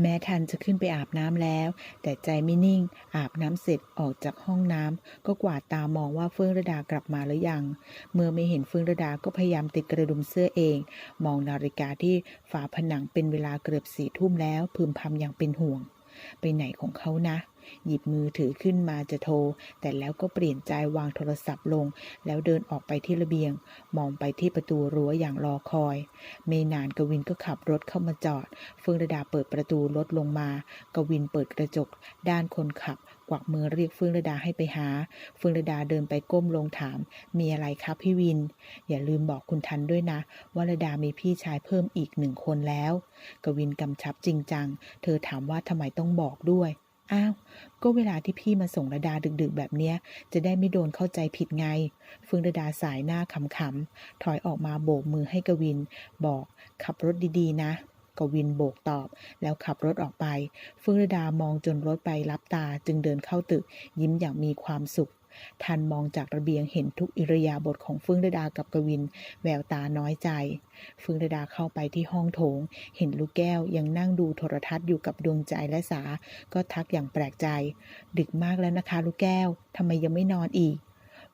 แม้ทันจะขึ้นไปอาบน้ำแล้ว แต่ใจไม่นิ่ง อาบน้ำเสร็จออกจากห้องน้ำก็กวาดตามองว่าเฟื่องระดากลับมาหรือยัง เมื่อไม่เห็นเฟื่องระดาก็พยายามติดกระดุมเสื้อเอง มองนาฬิกาที่ฝาผนังเป็นเวลาเกือบสี่ทุ่มแล้วพึมพำอย่างเป็นห่วง ไปไหนของเขานะ หยิบมือถือขึ้นมาจะโทร แต่แล้วก็เปลี่ยนใจวางโทรศัพท์ลง แล้วเดินออกไปที่ระเบียง มองไปที่ประตูรั้วอย่างรอคอย ไม่นานกวินก็ขับรถเข้ามาจอด เฟื่องระดาเปิดประตูรถลงมา กวินเปิดกระจก ด้านคนขับ กวักมือเรียกเฟื่องระดาให้ไปหา เฟื่องระดาเดินไปก้มลงถาม มีอะไรครับพี่วิน อย่าลืมบอกคุณทันด้วยนะ ว่าระดามีพี่ชายเพิ่มอีกหนึ่งคนแล้ว กวินกำชับจริงจัง เธอถามว่าทำไมต้องบอกด้วย อ้าวก็เวลาที่พี่มาส่งระดาดึกๆ แบบเนี้ย จะได้ไม่โดนเข้าใจผิดไง เฟื่องระดาสายหน้าขำๆถอยออกมาโบกมือให้กวิน บอกขับรถดีๆ นะกวินโบกตอบ แล้วขับรถออกไป เฟื่องระดามองจนรถไปรับตาจึงเดินเข้าตึก ยิ้มอย่างมีความสุข ทันมองจากระเบียงเห็นทุกอิริยาบถของเฟื่องระดากับกวิน แววตาน้อยใจเฟื่องระดาเข้าไปที่ห้องโถง เห็นลูกแก้วยังนั่งดูโทรทัศน์อยู่กับดวงใจและสา ก็ทักอย่างแปลกใจ ดึกมากแล้วนะคะ ลูกแก้วทำไมยังไม่นอนอีก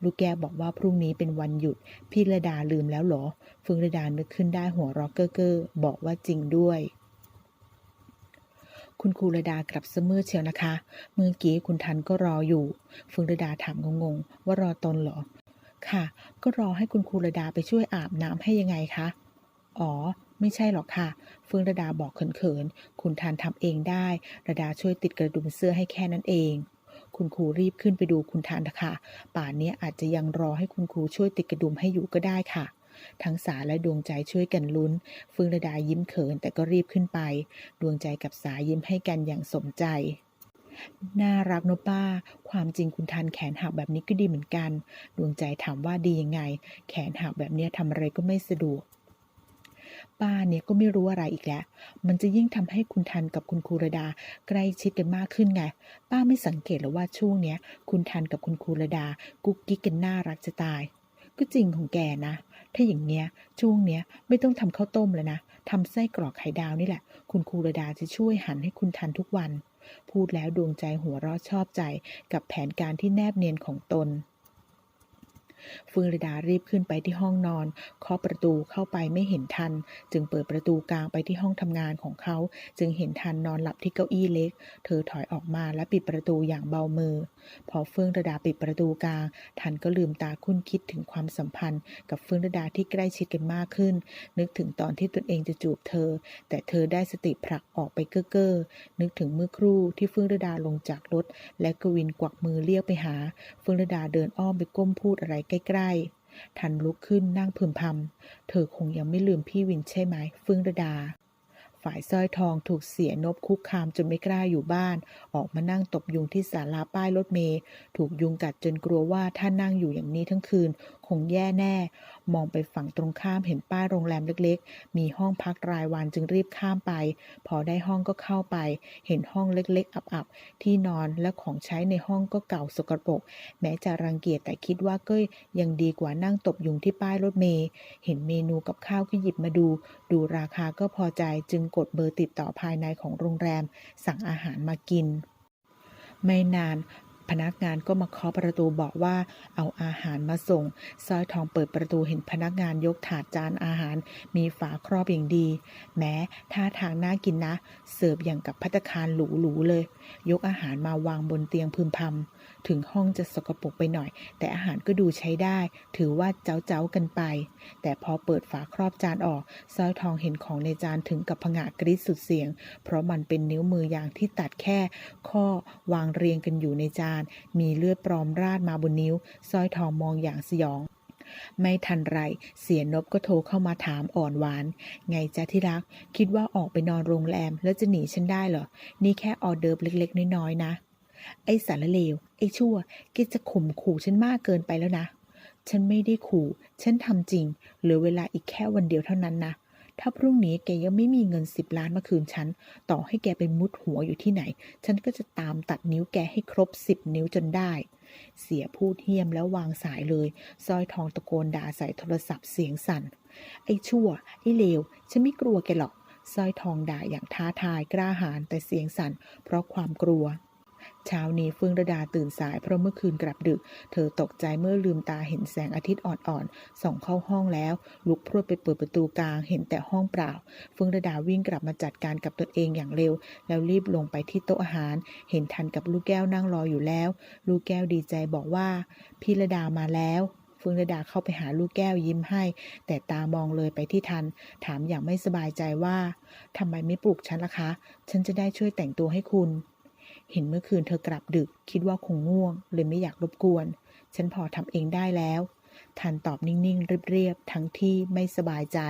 ลูกแก้วบอกว่าพรุ่งนี้เป็นวันหยุด พี่ระดาลืมแล้วเหรอ เฟื่องระดานึกขึ้นได้หัวรอกเกอร์เกอร์บอกว่าจริงด้วย คุณครูระดากลับเสมือเชียวนะคะ เมื่อกี้คุณทันก็รออยู่เฟืองระดาถามงงๆ ว่ารอตนเหรอ ค่ะ ก็รอให้คุณครูระดาไปช่วยอาบน้ำให้ยังไงคะ อ๋อ ไม่ใช่หรอกค่ะ เฟืองระดาบอกเขินๆ คุณทันทำเองได้ ระดาช่วยติดกระดุมเสื้อให้แค่นั้นเองคุณครูรีบขึ้นไปดูคุณทันนะคะ ป่านนี้อาจจะยังรอให้คุณครูช่วยติดกระดุมให้อยู่ก็ได้ค่ะ ทั้งสาและดวงใจช่วยกันลุ้น เฟื่องระดายิ้มเขินแต่ก็รีบขึ้นไป ดวงใจกับสายิ้มให้กันอย่างสมใจน่ารักเนป้า ความจริงคุณทันแขนหักแบบนี้ก็ดีเหมือนกัน ดวงใจถามว่าดียังไง แขนหักแบบเนี้ยทำอะไรก็ไม่สะดวก ป้าเนี่ยก็ไม่รู้อะไรอีกแล้ว มันจะยิ่งทำให้คุณทันกับคุณครูระดา ใกล้ชิดกันมากขึ้นไง ป้าไม่สังเกตหรอว่าช่วงเนี้ย คุณทันกับคุณครูระดา กุ๊กกิ๊กกันน่ารักจะตาย ก็จริงของแกนะ ถ้าอย่างเนี้ยช่วงเนี้ยไม่ต้องทำข้าวต้มแล้วนะทำไส้กรอกไข่ดาวนี่แหละ คุณครูระดาจะช่วยหันให้คุณทันทุกวัน พูดแล้วดวงใจหัวเราะชอบใจกับแผนการที่แนบเนียนของตน เฟื่องระดารีบขึ้นไปที่ห้องนอนเคาะประตูเข้าไปไม่เห็นทัน จึงเปิดประตูกลางไปที่ห้องทำงานของเขา จึงเห็นทันนอนหลับที่เก้าอี้เล็ก เธอถอยออกมาและปิดประตูอย่างเบามือ พอเฟื่องระดาปิดประตูกลาง ทันก็ลืมตาคุ้นคิดถึงความสัมพันธ์ กับเฟื่องระดาที่ใกล้ชิดกันมากขึ้น นึกถึงตอนที่ตนเองจะจูบเธอ แต่เธอได้สติผลักออกไปเก้อเก้อนึกถึงเมื่อครู่ที่เฟื่องระดาลงจากรถ และกวินกวักมือเรียกไปหา เฟื่องระดาเดินอ้อมไปก้มพูดอะไรใกล้ๆ ทันลุกขึ้นนั่งพึมพำ เธอคงยังไม่ลืมพี่วินใช่ไหม เฟื่องระดา ฝ่ายสร้อยทองถูกเสียนบคุกคามจนไม่กล้าอยู่บ้าน ออกมานั่งตบยุงที่ศาลาป้ายรถเมย์ ถูกยุงกัดจนกลัวว่าถ้านั่งอยู่อย่างนี้ทั้งคืนคงแย่แน่ มองไปฝั่งตรงข้ามเห็นป้ายโรงแรมเล็กๆ มีห้องพักรายวันจึงรีบข้ามไป พอได้ห้องก็เข้าไป เห็นห้องเล็กๆ อับๆ ที่นอนและของใช้ในห้องก็เก่าสกปรก แม้จะรังเกียจแต่คิดว่าก็ยังดีกว่านั่งตบยุงที่ป้ายรถเมย์เห็นเมนูกับข้าวก็หยิบมาดู ดูราคาก็พอใจจึงกดเบอร์ติดต่อภายในของโรงแรม สั่งอาหารมากิน ไม่นาน พนักงานก็มาเคาะประตูบอกว่าเอาอาหารมาส่งสร้อยทองเปิดประตูเห็นพนักงานยกถาดจานอาหาร มีฝาครอบอย่างดี แม้ท่าทางน่ากินนะ เสิร์ฟอย่างกับพัตตาคารหรูๆเลย ยกอาหารมาวางบนเตียงพึมพำ ถึงห้องจะสกปรกไปหน่อย แต่อาหารก็ดูใช้ได้ ถือว่าเจ้าๆกันไป แต่พอเปิดฝาครอบจานออกสร้อยทองเห็นของในจานถึงกับผงะกรีดสุดเสียง เพราะมันเป็นนิ้วมือยางที่ตัดแค่ ข้อวางเรียงกันอยู่ในจาน มีเลือดปลอมราดมาบนนิ้วสร้อยทองมองอย่างสยอง ไม่ทันไร เสียนบก็โทรเข้ามาถามอ่อนหวาน ไงจ๊ะที่รัก คิดว่าออกไปนอนโรงแรมแล้วจะหนีฉันได้เหรอ นี่แค่ออเดิร์ฟเล็ก ๆ น้อยๆนะ ไอ้สารเลว ไอ้ชั่วแกจะข่มขู่ฉันมากเกินไปแล้วนะ ฉันไม่ได้ขู่ ฉันทำจริง เหลือเวลาอีกแค่วันเดียวเท่านั้นนะ ถ้าพรุ่งนี้แกยังไม่มีเงินสิบล้านมาคืนฉัน ต่อให้แกไปมุดหัวอยู่ที่ไหน ฉันก็จะตามตัดนิ้วแกให้ครบสิบนิ้วจนได้ เสียพูดเฮี้ยมแล้ววางสายเลยสร้อยทองตะโกนด่าใส่โทรศัพท์เสียงสั่น ไอ้ชั่ว ไอ้เลว ฉันไม่กลัวแกหรอกสร้อยทองด่าอย่างท้าทายกล้าหาญแต่เสียงสั่นเพราะความกลัว เช้านี้เฟื่องระดาตื่นสายเพราะเมื่อคืนกลับดึก เธอตกใจเมื่อลืมตาเห็นแสงอาทิตย์อ่อนๆส่องเข้าห้องแล้ว ลุกพรวดไปเปิดประตูกลางเห็นแต่ห้องเปล่า เฟื่องระดาวิ่งกลับมาจัดการกับตนเองอย่างเร็ว แล้วรีบลงไปที่โต๊ะอาหาร เห็นทันกับลูกแก้วนั่งรออยู่แล้ว ลูกแก้วดีใจบอกว่า พี่ระดามาแล้วเฟื่องระดาเข้าไปหาลูกแก้วยิ้มให้ แต่ตามองเลยไปที่ทัน ถามอย่างไม่สบายใจว่าทำไมไม่ปลุกฉันล่ะคะ ฉันจะได้ช่วยแต่งตัวให้คุณ เห็นเมื่อคืนเธอกลับดึก คิดว่าคงง่วงเลยไม่อยากรบกวน ฉันพอทำเองได้แล้วทันตอบนิ่งๆ เรียบๆ ทั้งที่ไม่สบายใจ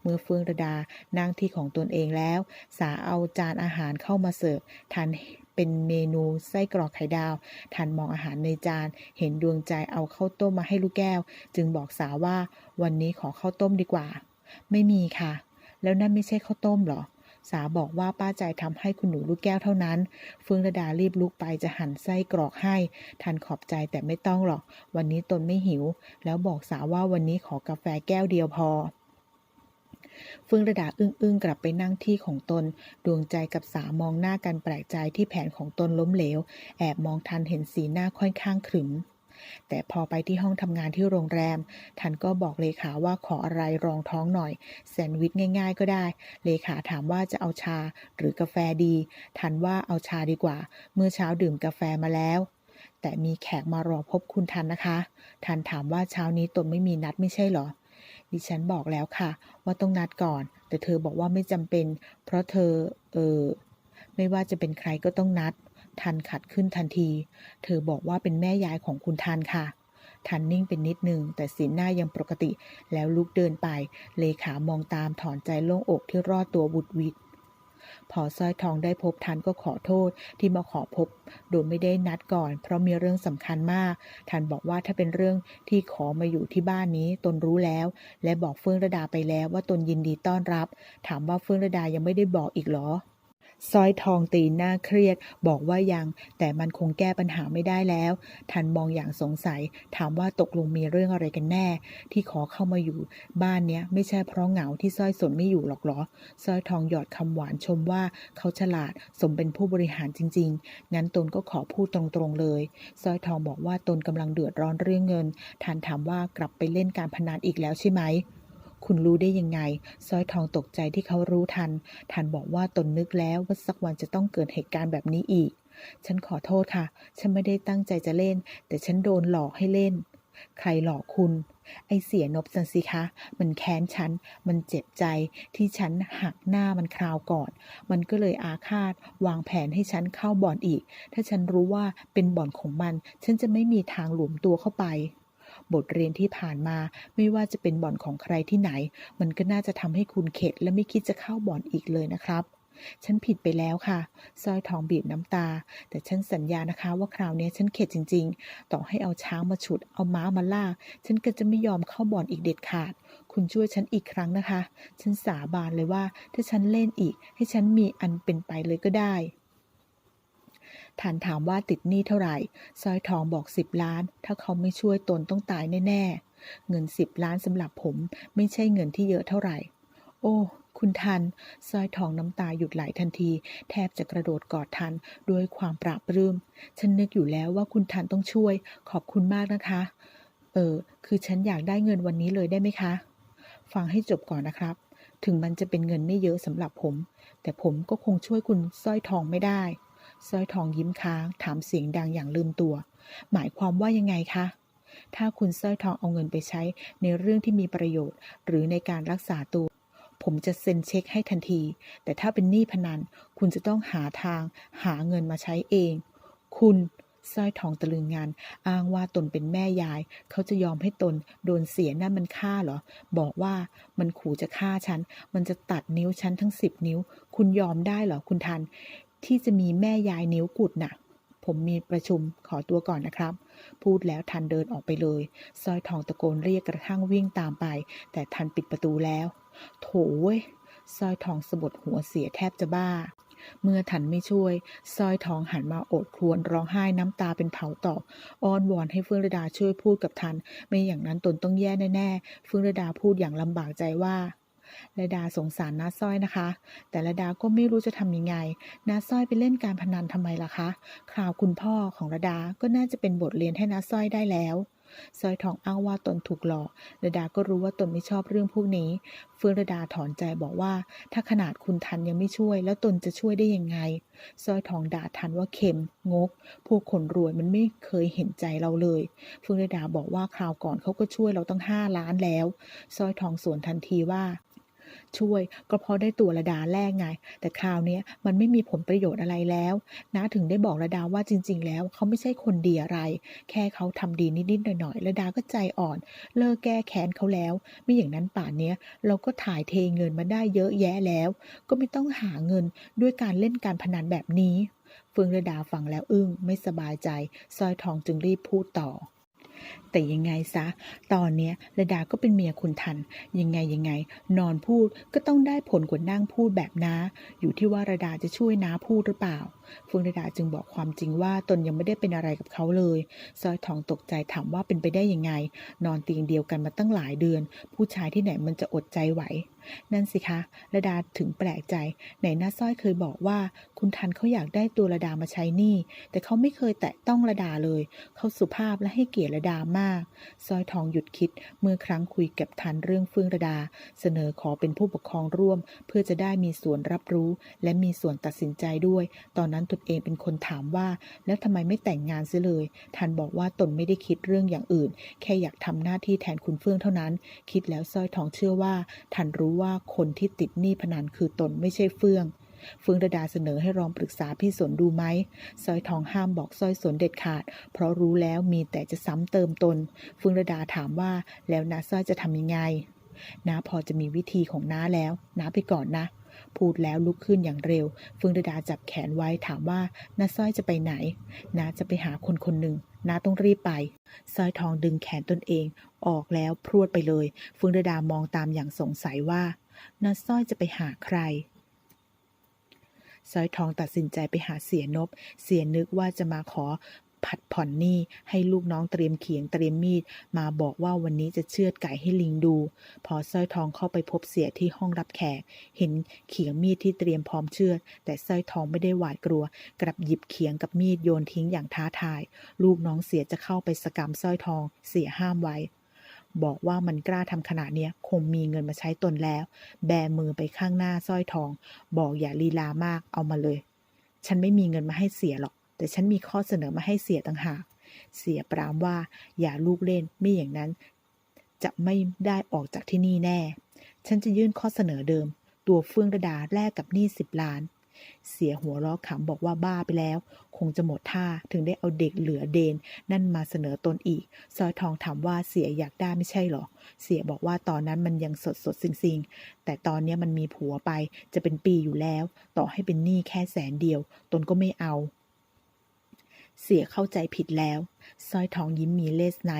เมื่อเฟื่องระดานั่งที่ของตนเองแล้ว สาเอาจานอาหารเข้ามาเสิร์ฟทันเป็นเมนูไส้กรอกไข่ดาว ทันมองอาหารในจาน เห็นดวงใจเอาข้าวต้มมาให้ลูกแก้ว จึงบอกสาว่าวันนี้ขอข้าวต้มดีกว่า ไม่มีค่ะ แล้วนั่นไม่ใช่ข้าวต้มหรอ สาบอกว่าป้าใจทำให้คุณหนูลูกแก้วเท่านั้น เฟื่องระดารีบลุกไปจะหั่นไส้กรอกให้ ทันขอบใจแต่ไม่ต้องหรอก วันนี้ตนไม่หิว แล้วบอกสาว่าวันนี้ขอกาแฟแก้วเดียวพอเฟื่องระดาอึ้งๆ กลับไปนั่งที่ของตน ดวงใจกับสามองหน้ากันแปลกใจที่แผนของตนล้มเหลว แอบมองทันเห็นสีหน้าค่อนข้างขรึม แต่พอไปที่ห้องทำงานที่โรงแรมทันก็บอกเลขาว่าขออะไรรองท้องหน่อย แซนด์วิชง่ายๆก็ได้ เลขาถามว่าจะเอาชาหรือกาแฟดีทันว่าเอาชาดีกว่า เมื่อเช้าดื่มกาแฟมาแล้วแต่มีแขกมารอพบคุณทันนะคะ ทันถามว่าเช้านี้ตนไม่มีนัดไม่ใช่เหรอ ดิฉันบอกแล้วค่ะ ว่าต้องนัดก่อน แต่เธอบอกว่าไม่จำเป็น เพราะเธอ เออ ไม่ว่าจะเป็นใครก็ต้องนัด ทันขัดขึ้นทันที เธอบอกว่าเป็นแม่ยายของคุณทันค่ะ ทันนิ่งเป็นนิดหนึ่งแต่สีหน้ายังปกติ แล้วลุกเดินไป เลขามองตามถอนใจโล่งอกที่รอดตัวบุดวิดพอสร้อยทองได้พบทันก็ขอโทษที่มาขอพบ โดยไม่ได้นัดก่อน เพราะมีเรื่องสำคัญมาก ทันบอกว่าถ้าเป็นเรื่องที่ขอมาอยู่ที่บ้านนี้ตนรู้แล้ว และบอกเฟื่องระดาไปแล้วว่าตนยินดีต้อนรับ ถามว่าเฟื่องระดายังไม่ได้บอกอีกเหรอ สร้อยทองตีหน้าเครียด บอกว่ายัง แต่มันคงแก้ปัญหาไม่ได้แล้ว ทันมองอย่างสงสัย ถามว่าตกลงมีเรื่องอะไรกันแน่ ที่ขอเข้ามาอยู่ บ้านเนี้ยไม่ใช่เพราะเหงาที่สร้อยสนไม่อยู่หรอกหรอสร้อยทองหยอดคำหวานชมว่าเขาฉลาดสมเป็นผู้บริหารจริง ๆ งั้นตนก็ขอพูดตรงๆเลยสร้อยทองบอกว่าตนกำลังเดือดร้อนเรื่องเงิน ทันถามว่ากลับไปเล่นการพนันอีกแล้วใช่ไหม คุณรู้ได้ยังไงสร้อยทองตกใจที่เขารู้ทัน ทันบอกว่าตนนึกแล้วว่าสักวันจะต้องเกิดเหตุการณ์แบบนี้อีก ฉันขอโทษค่ะ ฉันไม่ได้ตั้งใจจะเล่น แต่ฉันโดนหลอกให้เล่น ใครหลอกคุณ ไอเสียนบสันสิคะ มันแค้นฉัน มันเจ็บใจที่ฉันหักหน้ามันคราวก่อน มันก็เลยอาฆาต วางแผนให้ฉันเข้าบ่อนอีก ถ้าฉันรู้ว่าเป็นบ่อนของมัน ฉันจะไม่มีทางหลวมตัวเข้าไป บทเรียนที่ผ่านมาไม่ว่าจะเป็นบ่อนของใครที่ไหน มันก็น่าจะทำให้คุณเข็ดและไม่คิดจะเข้าบ่อนอีกเลยนะครับฉันผิดไปแล้วค่ะสร้อยทองบีบน้ำตา แต่ฉันสัญญานะคะว่าคราวนี้ฉันเข็ดจริง ๆ ต่อให้เอาช้างมาฉุด เอาม้ามาล่ากฉันก็จะไม่ยอมเข้าบ่อนอีกเด็ดขาด คุณช่วยฉันอีกครั้งนะคะ ฉันสาบานเลยว่า ถ้าฉันเล่นอีก ให้ฉันมีอันเป็นไปเลยก็ได้ ฐานถามว่าติดหนี้เท่าไหร่สร้อยทองบอกสิบล้าน ถ้าเขาไม่ช่วยตนต้องตายแน่ๆ เงินสิบล้านสำหรับผมไม่ใช่เงินที่เยอะเท่าไหร่ โอ้คุณทันสร้อยทองน้ำตาหยุดไหลทันที แทบจะกระโดดกอดทันด้วยความปราบปรื้ม ฉันนึกอยู่แล้วว่าคุณทันต้องช่วย ขอบคุณมากนะคะ เออ คือฉันอยากได้เงินวันนี้เลยได้ไหมคะ ฟังให้จบก่อนนะครับ ถึงมันจะเป็นเงินไม่เยอะสำหรับผม แต่ผมก็คงช่วยคุณสร้อยทองไม่ได้ สร้อยทองยิ้มค้าง ถามเสียงดังอย่างลืมตัว หมายความว่ายังไงคะ ถ้าคุณสร้อยทองเอาเงินไปใช้ในเรื่องที่มีประโยชน์ หรือในการรักษาตัว ผมจะเซ็นเช็คให้ทันที แต่ถ้าเป็นหนี้พนัน คุณจะต้องหาทาง หาเงินมาใช้เอง คุณสร้อยทองตะลึงงาน อ้างว่าตนเป็นแม่ยาย เขาจะยอมให้ตนโดนเสียนั่นมันฆ่าเหรอ บอกว่ามันขู่จะฆ่าฉัน มันจะตัดนิ้วฉันทั้งสิบนิ้ว คุณยอมได้เหรอคุณทัน ที่จะมีแม่ยายนิ้วกุดน่ะ ผมมีประชุมขอตัวก่อนนะครับ พูดแล้วทันเดินออกไปเลยสร้อยทองตะโกนเรียกกระทั่งวิ่งตามไป แต่ทันปิดประตูแล้ว โถเว้ยสร้อยทองสะบดหัวเสียแทบจะบ้า เมื่อทันไม่ช่วยสร้อยทองหันมาโอดครวญร้องไห้น้ำตาเป็นเผาตอกอ้อนวอนให้เฟื่องระดาช่วยพูดกับทัน ไม่อย่างนั้นตนต้องแย่แน่ๆเฟื่องระดาพูดอย่างลำบากใจว่า ระดาสงสารน้าสร้อยนะคะ แต่ระดาก็ไม่รู้จะทำยังไงน้าสร้อยไปเล่นการพนันทำไมล่ะคะ คราวคุณพ่อของระดาก็น่าจะเป็นบทเรียนให้น้าสร้อยได้แล้วสร้อยทองอ้างว่าตนถูกหลอกระดาก็รู้ว่าตนไม่ชอบเรื่องพวกนี้ เฟื่องระดาถอนใจบอกว่า ถ้าขนาดคุณทันยังไม่ช่วย แล้วตนจะช่วยได้ยังไงสร้อยทองด่าทันว่าเข็มงก พวกคนรวยมันไม่เคยเห็นใจเราเลย เฟื่องระดาบอกว่าคราวก่อนเขาก็ช่วยเราตั้งห้าล้านแล้วสร้อยทองสวนทันทีว่า ช่วย ก็เพราะได้ตัวระดาแรกไง แต่คราวนี้มันไม่มีผลประโยชน์อะไรแล้วนะถึงได้บอกระดาว่าจริง ๆ แล้วเขาไม่ใช่คนดีอะไร แค่เขาทำดีนิดๆหน่อยๆระดาก็ใจอ่อน เลิกแก้แค้นเขาแล้ว ไม่อย่างนั้นป่านนี้เราก็ถ่ายเทเงินมาได้เยอะแยะแล้ว ก็ไม่ต้องหาเงินด้วยการเล่นการพนันแบบนี้ เฟืองระดาฟังแล้วอึ้งไม่สบายใจสร้อยทองจึงรีบพูดต่อ แต่ยังไงซะ ตอนเนี้ยระดาก็เป็นเมียคุณทัน ยังไงยังไง นอนพูดก็ต้องได้ผลกว่านั่งพูดแบบน้า อยู่ที่ว่าระดาจะช่วยน้าพูดหรือเปล่าเฟืองระดาจึงบอกความจริงว่าตนยังไม่ได้เป็นอะไรกับเขาเลยสร้อยทองตกใจถามว่าเป็นไปได้ยังไง นอนเตียงเดียวกันมาตั้งหลายเดือน ผู้ชายที่ไหนมันจะอดใจไหว นั่นสิคะระดาถึงแปลกใจไหนน้าสร้อยเคยบอกว่า คุณทันเขาอยากได้ตัวระดามาใช้หนี้แต่เขาไม่เคยแตะต้องระดาเลย เขาสุภาพและให้เกียรติระดามากสร้อยทองหยุดคิดเมื่อครั้งคุยกับทันเรื่องเฟื่องระดา เสนอขอเป็นผู้ปกครองร่วม เพื่อจะได้มีส่วนรับรู้ และมีส่วนตัดสินใจด้วย ตอนนั้นตนเองเป็นคนถามว่า แล้วทำไมไม่แต่งงานเสียเลย ทันบอกว่าตนไม่ได้คิดเรื่องอย่างอื่น แค่อยากทำหน้าที่แทนคุณเฟื่องเท่านั้น คิดแล้วสร้อยทองเชื่อว่า ทันรู้ว่าคนที่ติดหนี้พนันคือตนไม่ใช่เฟื่อง เฟื่องระดาเสนอให้ลองปรึกษาพี่สนดูไหมสร้อยทองห้ามบอกสร้อยสนเด็ดขาด เพราะรู้แล้วมีแต่จะซ้ำเติมตน เฟื่องระดาถามว่าแล้วนาสร้อยจะทำยังไงน้าพอจะมีวิธีของน้าแล้วน้าไปก่อนนะ พูดแล้วลุกขึ้นอย่างเร็ว เฟื่องระดาจับแขนไว้ถามว่าน้าสร้อยจะไปไหนน้าจะไปหาคนคนหนึ่งน้าต้องรีบไปสร้อยทองดึงแขนตนเอง ออกแล้วพรวดไปเลย เฟื่องระดามองตามอย่างสงสัยว่าน้าสร้อยจะไปหาใครสร้อยทองตัดสินใจไปหาเสียนบ เสียนึกว่าจะมาขอ ผัดผ่อนหนี้ให้ลูกน้องเตรียมเขียงเตรียมมีด มาบอกว่าวันนี้จะเชือดไก่ให้ลิงดู พอสร้อยทองเข้าไปพบเสียที่ห้องรับแขก เห็นเขียงมีดที่เตรียมพร้อมเชือด แต่สร้อยทองไม่ได้หวาดกลัว กลับหยิบเขียงกับมีดโยนทิ้งอย่างท้าทาย ลูกน้องเสียจะเข้าไปสกรรมสร้อยทอง เสียห้ามไว้บอกว่ามันกล้าทำขนาดเนี้ยคงมีเงินมาใช้ตนแล้ว แบมือไปข้างหน้าสร้อยทอง บอกอย่าลีลามากเอามาเลย ฉันไม่มีเงินมาให้เสียหรอก แต่ฉันมีข้อเสนอมาให้เสียต่างหาก เสียปรามว่าอย่าลูกเล่นไม่อย่างนั้น จะไม่ได้ออกจากที่นี่แน่ ฉันจะยื่นข้อเสนอเดิม ตัวเฟื่องระดาแลกกับหนี้สิบล้าน เสียหัวล้อขำบอกว่าบ้าไปแล้ว คงจะหมดท่าถึงได้เอาเด็กเหลือเดน นั่นมาเสนอตนอีกซอยทองถามว่าเสียอยากได้ไม่ใช่หรอ เสียบอกว่าตอนนั้นมันยังสดสดๆสิงๆแต่ตอนนี้มันมีผัวไปจะเป็นปีอยู่แล้ว ต่อให้เป็นหนี้แค่แสนเดียว ตนก็ไม่เอา เสียเข้าใจผิดแล้วสร้อยทองยิ้มมีเลสใน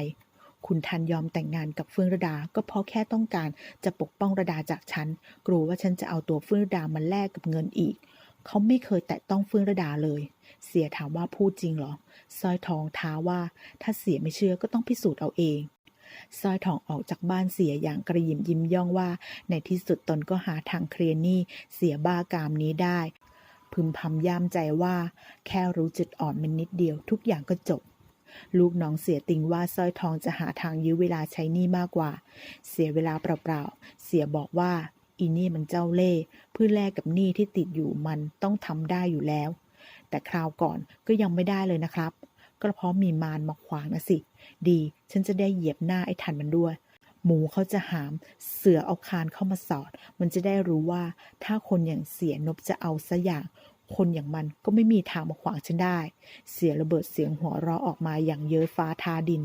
คุณทันยอมแต่งงานกับเฟื่องระดา ก็เพราะแค่ต้องการจะปกป้องระดาจากฉัน กลัวว่าฉันจะเอาตัวเฟื่องระดามาแลกกับเงินอีก เขาไม่เคยแตะต้องเฟื่องระดาเลย เสียถามว่าพูดจริงเหรอสร้อยทองท้าว่าถ้าเสียไม่เชื่อก็ต้องพิสูจน์เอาเองสร้อยทองออกจากบ้านเสียอย่างกระยิมยิ้มย่องว่า ในที่สุดตนก็หาทางเคลียร์หนี้เสียบ้ากามนี้ได้ พึมพำย่ามใจว่า แค่รู้จุดอ่อนมันนิดเดียว ทุกอย่างก็จบ ลูกน้องเสียติงว่าสร้อยทองจะหาทางยื้อเวลาใช้นี้มากกว่า เสียเวลาเปล่าๆ เสียบอกว่าอีนี่มันเจ้าเล่ห์เพื่อแลกกับหนี้ที่ติดอยู่มันต้องทำได้อยู่แล้ว แต่คราวก่อนก็ยังไม่ได้เลยนะครับ ก็เพราะมีมารมาขวางนะสิ ดี ฉันจะได้เหยียบหน้าไอ้ทันมันด้วย หมูเขาจะหาม เสือเอาคานเข้ามาสอด มันจะได้รู้ว่าถ้าคนอย่างเสียนบจะเอาซะอย่าง คนอย่างมันก็ไม่มีทางมาขวางฉันได้ เสียระเบิดเสียงหัวเราะออกมาอย่างเย้ยฟ้าทาดิน